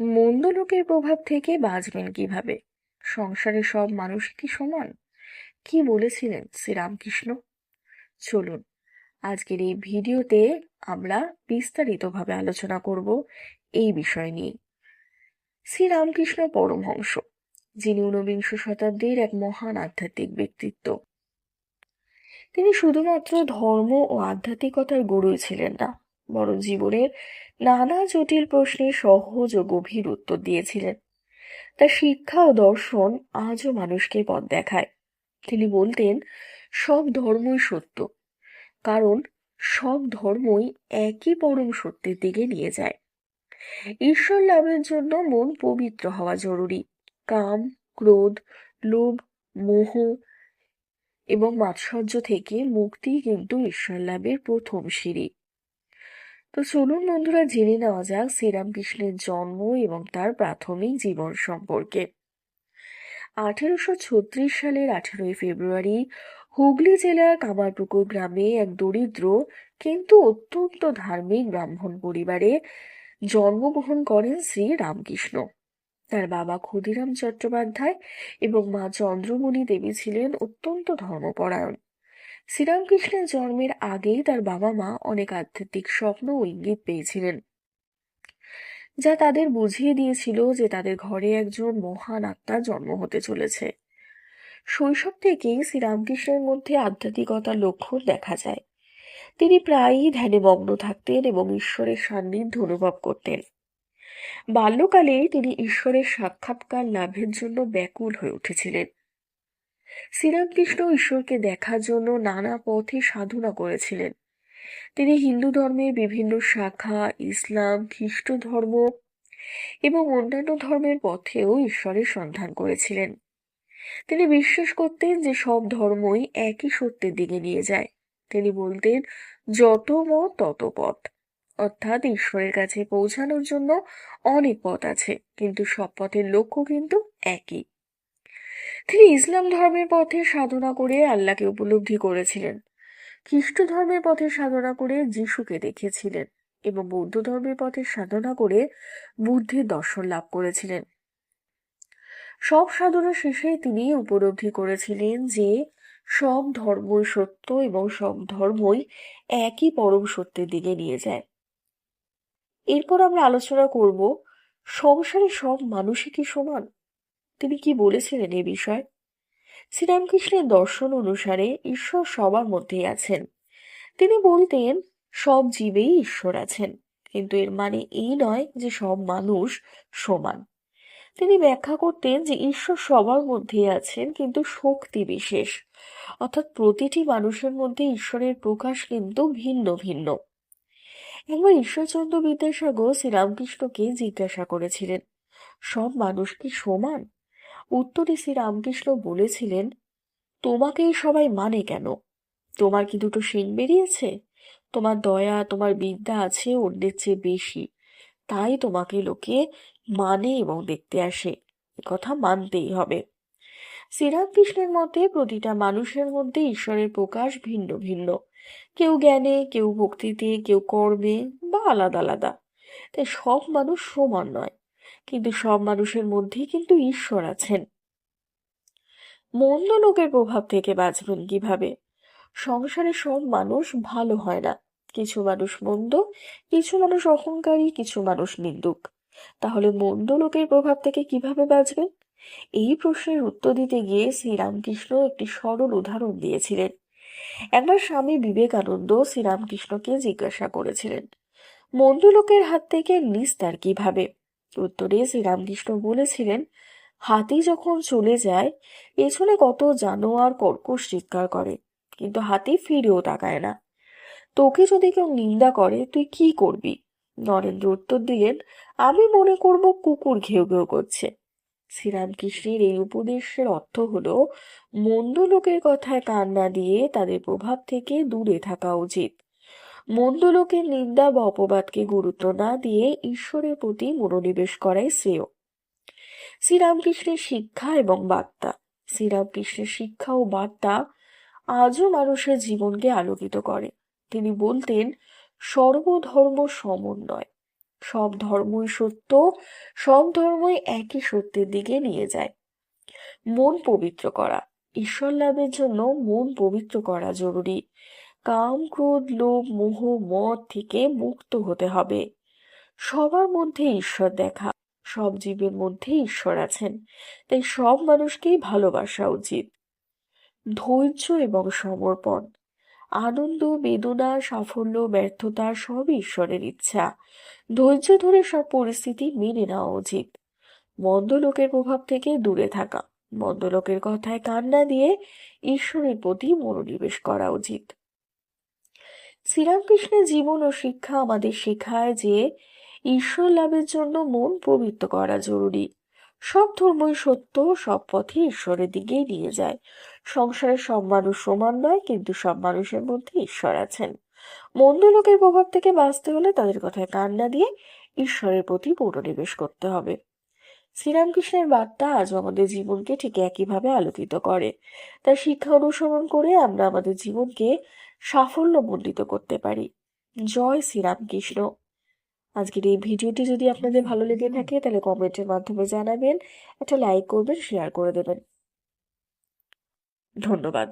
মন্দ লোকের প্রভাব থেকে বাঁচবেন কীভাবে? সংসারে সব মানুষ কি সমান? কি বলেছিলেন শ্রীরামকৃষ্ণ? চলুন, আজকের এই ভিডিওতে আমরা বিস্তারিতভাবে আলোচনা করব এই বিষয় নিয়ে। শ্রীরামকৃষ্ণ পরমহংস, যিনি ঊনবিংশ শতাব্দীর এক মহান আধ্যাত্মিক ব্যক্তিত্ব। তিনি শুধুমাত্র ধর্ম ও আধ্যাত্মিকতার গুরুই ছিলেন না বরং জীবনের নানা জটিল প্রশ্নের সহজ ও গভীর উত্তর দিয়েছিলেন। তার শিক্ষা ও দর্শন আজও মানুষকে পথ দেখায়। তিনি বলতেন, সব ধর্মই সত্য, কারণ সব ধর্মই একই পরম সত্যের দিকে নিয়ে যায়। ঈশ্বর লাভের জন্য মন পবিত্র হওয়া জরুরি। কাম, ক্রোধ, লোভ, মোহ এবং মাৎসর্য থেকে মুক্তি কিন্তু ঈশ্বর লাভের প্রথম সিঁড়ি। তো চলুন বন্ধুরা, জেনে নেওয়া যাক শ্রীরামকৃষ্ণের জন্ম এবং তার প্রাথমিক জীবন সম্পর্কে। আঠেরোশো ছত্রিশ সালের আঠেরোই ফেব্রুয়ারি হুগলি জেলার কামারপুকুর গ্রামে এক দরিদ্র কিন্তু অত্যন্ত ধার্মিক ব্রাহ্মণ পরিবারে জন্মগ্রহণ করেন শ্রী রামকৃষ্ণ তার বাবা ক্ষুদিরাম চট্টোপাধ্যায় এবং মা চন্দ্রমণি দেবী ছিলেন অত্যন্ত ধর্মপরায়ণ। শ্রীরামকৃষ্ণের জন্মের আগেই তার বাবা মা অনেক আধ্যাত্মিক স্বপ্ন ও ইঙ্গিত পেয়েছিলেন, যা তাদের বুঝিয়ে দিয়েছিল যে তাদের ঘরে একজন মহান আত্মার জন্ম হতে চলেছে। শৈশব থেকেই শ্রীরামকৃষ্ণের মধ্যে আধ্যাত্মিকতার লক্ষণ দেখা যায়। তিনি প্রায়ই ধ্যানে মগ্ন থাকতেন এবং ঈশ্বরের সান্নিধ্য অনুভব করতেন। বাল্যকালে তিনি ঈশ্বরের সাক্ষাৎকার লাভের জন্য ব্যাকুল হয়ে উঠেছিলেন। শ্রীরামকৃষ্ণ ঈশ্বরকে দেখার জন্য নানা পথে সাধনা করেছিলেন। তিনি হিন্দু ধর্মের বিভিন্ন শাখা, ইসলাম, খ্রিস্ট ধর্ম এবং অন্যান্য ধর্মের পথেও ঈশ্বরের সন্ধান করেছিলেন। তিনি বিশ্বাস করতেন যে সব ধর্মই একই সত্যের দিকে নিয়ে যায়। তিনি বলতেন, যত মত, তত পথ। অর্থাৎ ঈশ্বরের কাছে পৌঁছানোর জন্য অনেক পথ আছে, কিন্তু সব পথের লক্ষ্য কিন্তু একই। তিনি ইসলাম ধর্মের পথে সাধনা করে আল্লাহকে উপলব্ধি করেছিলেন। খ্রিস্ট ধর্মের পথে সাধনা করে যিশুকে দেখেছিলেন এবং বৌদ্ধ ধর্মের পথে সাধনা করে বুদ্ধির দর্শন লাভ করেছিলেন। সব সাধনা শেষে তিনি উপলব্ধি করেছিলেন যে সব ধর্মই সত্য এবং সব ধর্মই একই পরম সত্যের দিকে নিয়ে যায়। এরপর আমরা আলোচনা করব, সংসারে সব মানুষই কি সমান? তিনি কি বলেছিলেন এ বিষয়ে? শ্রীরামকৃষ্ণের দর্শন অনুসারে ঈশ্বর সবার মধ্যেই আছেন। তিনি বলতেন, সব জীবেই ঈশ্বর আছেন, কিন্তু এর মানে এই নয় যে সব মানুষ সমান। তিনি ব্যাখ্যা করতেন যে ঈশ্বর সবার মধ্যেই আছেন, কিন্তু শক্তি বিশেষ। অর্থাৎ প্রতিটি মানুষের মধ্যে ঈশ্বরের প্রকাশ কিন্তু ভিন্ন ভিন্ন। একবার ঈশ্বরচন্দ্র বিদ্যাসাগর শ্রীরামকৃষ্ণকে জিজ্ঞাসা করেছিলেন, সব মানুষ কি সমান? উত্তরে শ্রীরামকৃষ্ণ বলেছিলেন তোমাকে সবাই মানে কেন? তোমার কি দুটো শিং বেরিয়েছে? তোমার দয়া, তোমার বিদ্যা আছে অন্যের চেয়ে বেশি। তাই তোমাকে লোকে মানে এবং দেখতে আসে। কথা মানতেই হবে। শ্রীরামকৃষ্ণের মতে প্রতিটা মানুষের মধ্যে ঈশ্বরের প্রকাশ ভিন্ন ভিন্ন। কেউ জ্ঞানে, কেউ ভক্তিতে, কেউ কর্মে বা আলাদা আলাদা। তাই সব মানুষ সমান নয়। কিন্তু সব মানুষের মধ্যেই কিন্তু ঈশ্বর আছেন। মন্দ লোকের প্রভাব থেকে বাঁচবেন কীভাবে? সংসারে সব মানুষ ভালো হয় না। কিছু মানুষ মন্দ, কিছু মানুষ অহংকারী, কিছু মানুষ নিন্দুক। তাহলে মন্দ লোকের প্রভাব থেকে কীভাবে বাঁচবেন? এই প্রশ্নের উত্তর দিতে গিয়ে শ্রীরামকৃষ্ণ একটি সরল উদাহরণ দিয়েছিলেন। একবার স্বামী বিবেকানন্দ শ্রীরামকৃষ্ণকে জিজ্ঞাসা করেছিলেন, মন্দ লোকের হাত থেকে নিস্তার কীভাবে? উত্তরে শ্রীরামকৃষ্ণ বলেছিলেন, হাতি যখন চলে যায়, পেছনে কত জানোয়ার কর্কশ চিৎকার করে, কিন্তু হাতি ফিরেও তাকায় না। তোকে যদি কেউ নিন্দা করে, তুই কি করবি? নরেন্দ্র উত্তর দিলেন, আমি মনে করব কুকুর ঘেউ ঘেউ করছে। শ্রীরামকৃষ্ণের এই উপদেশের অর্থ হলো, মন্দ লোকের কথায় কান না দিয়ে তাদের প্রভাব থেকে দূরে থাকা উচিত। মন্দ লোকের নিন্দা বা অপবাদকে গুরুত্ব না দিয়ে ঈশ্বরের প্রতি মনোনিবেশ করাই শ্রেয়। শ্রীরামকৃষ্ণের শিক্ষা এবং বার্তা। শ্রীরামকৃষ্ণের শিক্ষা ও বার্তা আজও মানুষের জীবনকে আলোকিত করে। তিনি বলতেন, সর্বধর্ম সমন্বয়। সব ধর্মই সত্য, সব ধর্মই একই সত্যের দিকে নিয়ে যায়। মন পবিত্র করা। ঈশ্বর লাভের জন্য মন পবিত্র করা জরুরি। কাম ক্রোধ লোভ, মোহ, মদ থেকে মুক্ত হতে হবে। সবার মধ্যে ঈশ্বর দেখা, সব জীবের মধ্যে ঈশ্বর আছেন। তাই সব মানুষকেই ভালোবাসা উচিত। ধৈর্য এবং সমর্পণ। আনন্দ, বেদনা, সাফল্য, ব্যর্থতা সব ঈশ্বরের ইচ্ছা। ধৈর্য ধরে সব পরিস্থিতি মেনে নেওয়া উচিত। মন্দ লোকের প্রভাব থেকে দূরে থাকা। মন্দ লোকের কথায় কান না দিয়ে ঈশ্বরের প্রতি মনোনিবেশ করা উচিত। শ্রীরামকৃষ্ণের জীবন ও শিক্ষা আমাদের শেখায় যে ঈশ্বর লাভের জন্য মন পবিত্র করা জরুরি। সব ধর্মই সত্য, সব পথে ঈশ্বরের দিকেই নিয়ে যায়। সংসারে সব মানুষ সমান নয়, কিন্তু সব মানুষের মধ্যে ঈশ্বর আছেন। মন্দ লোকের প্রভাব থেকে বাঁচতে হলে তাদের কথায় কান না দিয়ে ঈশ্বরের প্রতি মনোনিবেশ করতে হবে। শ্রীরামকৃষ্ণের বার্তা আজও আমাদের জীবনকে ঠিক একইভাবে আলোকিত করে। তার শিক্ষা অনুসরণ করে আমরা আমাদের জীবনকে সাফল্যমণ্ডিত করতে পারি। জয় শ্রীরামকৃষ্ণ আজকের এই ভিডিওটি যদি আপনাদের ভালো লেগে থাকে, তাহলে কমেন্টের মাধ্যমে জানাবেন, একটা লাইক করবেন শেয়ার করে দেবেন। ধন্যবাদ।